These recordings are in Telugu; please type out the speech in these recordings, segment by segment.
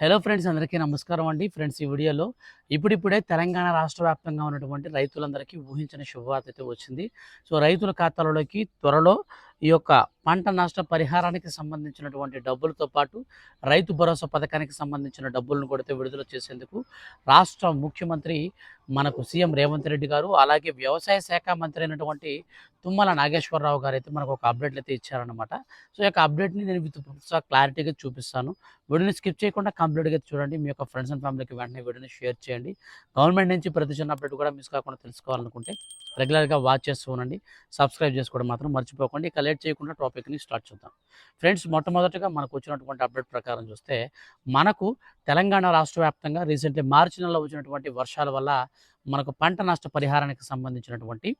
హలో ఫ్రెండ్స్ అందరికీ నమస్కారం అండి. ఫ్రెండ్స్ ఈ వీడియోలో ఇప్పుడిప్పుడే తెలంగాణ రాష్ట్ర వ్యాప్తంగా ఉన్నటువంటి రైతులందరికీ ఊహించిన శుభవార్త అయితే వచ్చింది. సో రైతుల ఖాతాలలోకి త్వరలో ఈ యొక్క పంట నష్ట పరిహారానికి సంబంధించినటువంటి డబ్బులతో పాటు రైతు భరోసా పథకానికి సంబంధించిన డబ్బులను కూడా విడుదల చేసేందుకు రాష్ట్ర ముఖ్యమంత్రి మనకు సీఎం రేవంత్ రెడ్డి గారు అలాగే వ్యవసాయ శాఖ మంత్రి అయినటువంటి తుమ్మల నాగేశ్వరరావు గారు అయితే మనకు ఒక అప్డేట్లు అయితే ఇచ్చారనమాట సో ఈ యొక్క అప్డేట్ని నేను విత్ క్లారిటీగా చూపిస్తాను. వీడియోని స్కిప్ చేయకుండా కంప్లీట్గా చూడండి. మీ యొక్క ఫ్రెండ్స్ అండ్ ఫ్యామిలీకి వెంటనే వీడియోని షేర్ చేయండి. గవర్నమెంట్ నుంచి ప్రతి చిన్న అప్డేట్ కూడా మిస్ కాకుండా తెలుసుకోవాలనుకుంటే రెగ్యులర్గా వాచ్ చేస్తూ ఉండండి. సబ్స్క్రైబ్ చేసుకోవడం మాత్రం మర్చిపోకండి. ఇక లేట్ చేయకుండా టాపిక్ని స్టార్ట్ చేద్దాం. ఫ్రెండ్స్ మొట్టమొదటిగా మనకు వచ్చినటువంటి అప్డేట్ ప్రకారం చూస్తే మనకు తెలంగాణ రాష్ట్ర వ్యాప్తంగా రీసెంట్లీ మార్చి నెలలో వచ్చినటువంటి వర్షాల వల్ల మనకు పంట నష్ట పరిహారానికి సంబంధించినటువంటి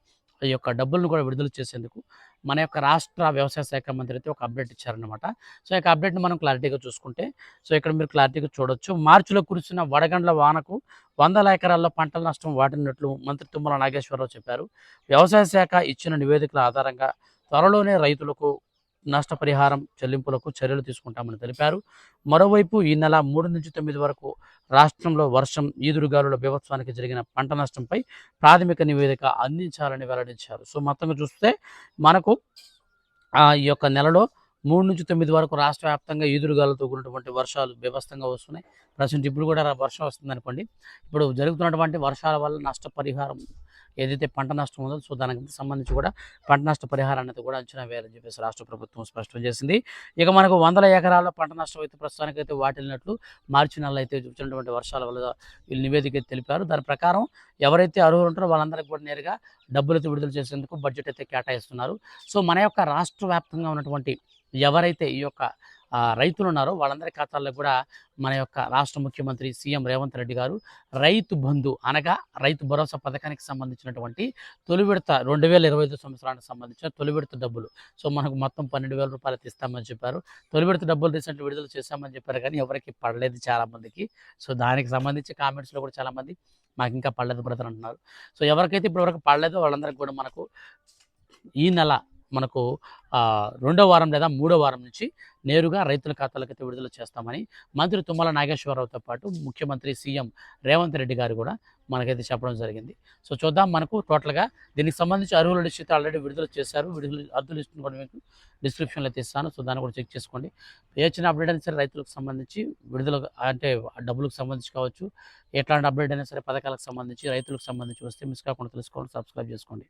ఈ యొక్క డబ్బులను కూడా విడుదల చేసేందుకు మన యొక్క రాష్ట్ర వ్యవసాయ శాఖ మంత్రి అయితే ఒక అప్డేట్ ఇచ్చారనమాట సో ఈ అప్డేట్ని మనం క్లారిటీగా చూసుకుంటే సో ఇక్కడ మీరు క్లారిటీగా చూడొచ్చు. మార్చిలో కురిసిన వడగండ్ల వానకు వందల ఎకరాల్లో పంటల నష్టం వాటినట్లు మంత్రి తుమ్మల నాగేశ్వరరావు చెప్పారు. వ్యవసాయ శాఖ ఇచ్చిన నివేదికల ఆధారంగా త్వరలోనే రైతులకు నష్టపరిహారం చెల్లింపులకు చర్యలు తీసుకుంటామని తెలిపారు. మరోవైపు ఈ నెల మూడు నుంచి తొమ్మిది వరకు రాష్ట్రంలో వర్షం ఈదురుగాలుల బీభత్సానికి జరిగిన పంట నష్టంపై ప్రాథమిక నివేదిక అందించాలని వెల్లడించారు. సో మొత్తంగా చూస్తే మనకు ఆ, ఈ యొక్క నెలలో మూడు నుంచి తొమ్మిది వరకు రాష్ట్ర వ్యాప్తంగా ఈదురుగాలతో కూడినటువంటి వర్షాలు బీభత్సంగా వస్తున్నాయి. ప్రజెంట్ ఇప్పుడు కూడా వర్షం వస్తుంది అనుకోండి ఇప్పుడు జరుగుతున్నటువంటి వర్షాల వల్ల నష్టపరిహారం ఏదైతే పంట నష్టం ఉందో సో దానికి సంబంధించి కూడా పంట నష్ట పరిహారాన్ని కూడా అంచనా వేయాలని చెప్పేసి రాష్ట్ర ప్రభుత్వం స్పష్టం చేసింది. ఇక మనకు వందల ఎకరాల పంట నష్టం అయితే ప్రస్తుతానికి అయితే వాటిల్లినట్లు మార్చి నెలలో అయితే వచ్చినటువంటి వర్షాల వల్ల వీళ్ళు నివేదిక తెలిపారు. దాని ప్రకారం ఎవరైతే అర్హులు ఉంటారో వాళ్ళందరికీ కూడా నేరుగా డబ్బులు అయితే విడుదల చేసేందుకు బడ్జెట్ అయితే కేటాయిస్తున్నారు. సో మన యొక్క రాష్ట్ర వ్యాప్తంగా ఉన్నటువంటి ఎవరైతే ఈ యొక్క రైతులు ఉన్నారో వాళ్ళందరి ఖాతాల్లో కూడా మన యొక్క రాష్ట్ర ముఖ్యమంత్రి సీఎం రేవంత్ రెడ్డి గారు రైతు బంధు అనగా రైతు భరోసా పథకానికి సంబంధించినటువంటి తొలి విడత రెండు వేల ఇరవై ఐదు సంవత్సరానికి సంబంధించిన తొలి విడత డబ్బులు. సో మనకు మొత్తం పన్నెండు వేల రూపాయలు ఇస్తామని చెప్పారు. తొలి విడత డబ్బులు రీసెంట్ విడుదల చేశామని చెప్పారు కానీ ఎవరికి పడలేదు చాలామందికి సో దానికి సంబంధించి కామెంట్స్లో కూడా చాలామంది మాకు ఇంకా పడలేదు బ్రదర్ అంటున్నారు. సో ఎవరికైతే ఇప్పటివరకు పడలేదో వాళ్ళందరికీ కూడా మనకు ఈ నెల మనకు రెండో వారం లేదా మూడో వారం నుంచి నేరుగా రైతుల ఖాతాలకైతే విడుదల చేస్తామని మంత్రి తుమ్మల నాగేశ్వరరావుతో పాటు ముఖ్యమంత్రి సీఎం రేవంత్ రెడ్డి గారు కూడా మనకైతే చెప్పడం జరిగింది. సో చూద్దాం మనకు టోటల్గా దీనికి సంబంధించి అర్హుల లిస్ట్ ఆల్రెడీ విడుదల చేశారు. విడుదల అర్హుల లిస్ట్ని కూడా మీకు డిస్క్రిప్షన్లో తీస్తాను సో దాన్ని కూడా చెక్ చేసుకోండి. ఏ చిన్న అప్డేట్ అయినా సరే రైతులకు సంబంధించి విడుదల అంటే డబ్బులకు సంబంధించి కావచ్చు ఎట్లాంటి అప్డేట్ అయినా సరే పథకాలకు సంబంధించి రైతులకు సంబంధించి వస్తే మిస్ కాకుండా తెలుసుకోండి సబ్స్క్రైబ్ చేసుకోండి.